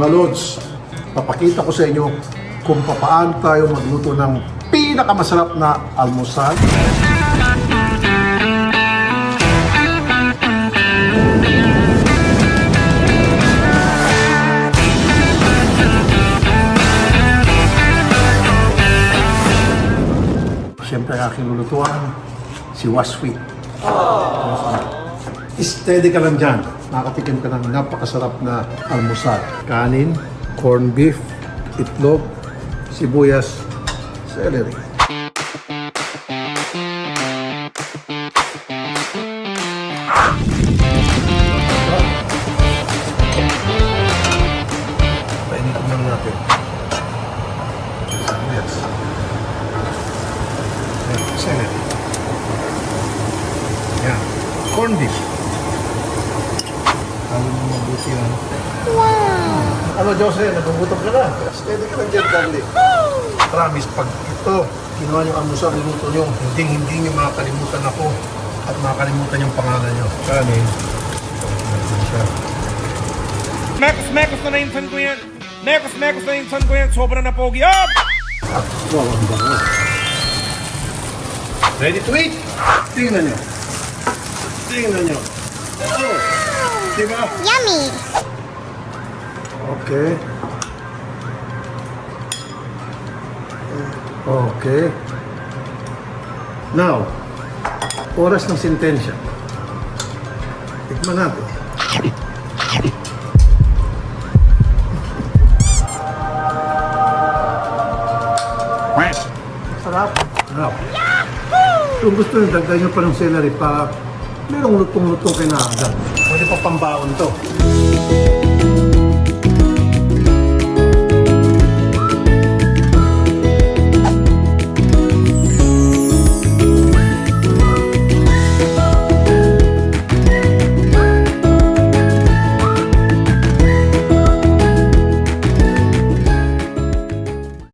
Mga Lods, papakita ko sa inyo kung paano tayo magluto ng pinakamasarap na almusal. Siyempre, ang aking lulutuan, si Wasweet. Steady ka lang dyan. Nakatikim ka ng napakasarap na almusal. Kanin, corned beef, itlog, sibuyas, celery. Painitin lang. Yan. Corned beef. Yan. Wow! Ano, Jose? Nagugutom ka na. Steady ka lang dyan, Carly. Promise, pag ito, kinuha niyo ang almusal, niluto niyo, hindi, hindi niyo makakalimutan ako at makakalimutan yung pangalan niyo. Kanin. Mekos, mekos na nainsan ko yan. Mekos, mekos na nainsan ko yan. Sobrang na pogi. Up! At wow, ang bango. Ready to eat? Tingnan niyo. Tingnan niyo. Oh? Yummy! Okay. Okay. Now, oras ng sentensya. Tikman natin. Sarap. Sarap. Kung gusto nyo, dagdag nyo pa ng celery para merong lutong-lutong kay na agad. Pwede pa pambaon to.